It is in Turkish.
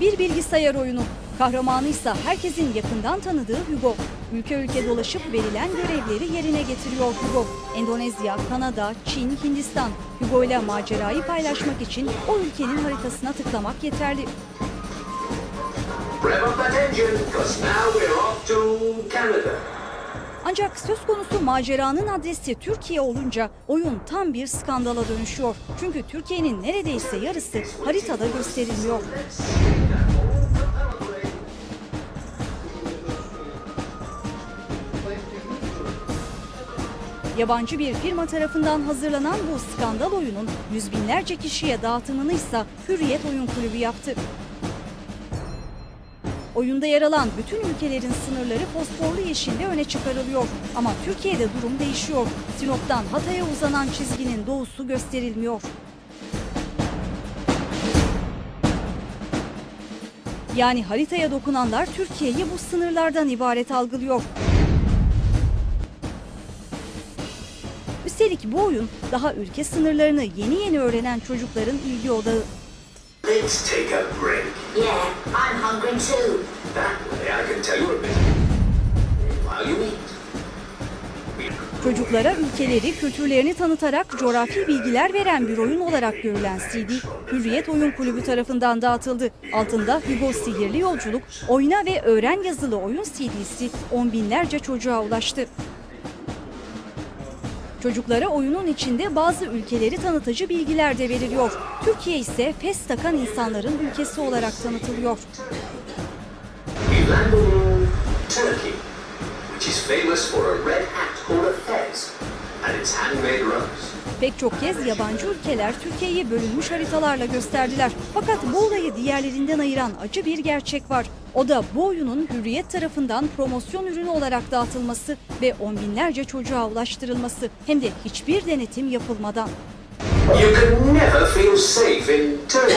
bilgisayar oyunu. Kahramanı ise herkesin yakından tanıdığı Hugo. Ülke ülke dolaşıp verilen görevleri yerine getiriyor Hugo. Endonezya, Kanada, Çin, Hindistan. Hugo ile macerayı paylaşmak için o ülkenin haritasına tıklamak yeterli. Rev up that engine, because now we're off to Canada. Ancak söz konusu maceranın adresi Türkiye olunca oyun tam bir skandala dönüşüyor. Çünkü Türkiye'nin neredeyse yarısı haritada gösterilmiyor. Yabancı bir firma tarafından hazırlanan bu skandal oyunun yüz binlerce kişiye dağıtımını ise Hürriyet Oyun Kulübü yaptı. Oyunda yer alan bütün ülkelerin sınırları fosforlu yeşille öne çıkarılıyor. Ama Türkiye'de durum değişiyor. Sinop'tan Hatay'a uzanan çizginin doğusu gösterilmiyor. Yani haritaya dokunanlar Türkiye'yi bu sınırlardan ibaret algılıyor. Üstelik bu oyun daha ülke sınırlarını yeni yeni öğrenen çocukların ilgi odağı. Let's take a break. Yeah, I'm hungry too. That way I can tell you a bit while you eat. Çocuklara ülkeleri, kültürlerini tanıtarak coğrafi bilgiler veren bir oyun olarak görülen CD, Hürriyet Oyun Kulübü tarafından dağıtıldı. Altında Hugo Sihirli Yolculuk, Oyna ve Öğren yazılı oyun CD'si on binlerce çocuğa ulaştı. Çocuklara oyunun içinde bazı ülkeleri tanıtıcı bilgiler de veriliyor. Türkiye ise fes takan insanların ülkesi olarak tanıtılıyor. İn Turkey, which is famous for a red hat called a Pek çok kez yabancı ülkeler Türkiye'yi bölünmüş haritalarla gösterdiler. Fakat bu olayı diğerlerinden ayıran acı bir gerçek var. O da bu oyunun Hürriyet tarafından promosyon ürünü olarak dağıtılması ve on binlerce çocuğa ulaştırılması hem de hiçbir denetim yapılmadan. You can never feel safe in Turkey.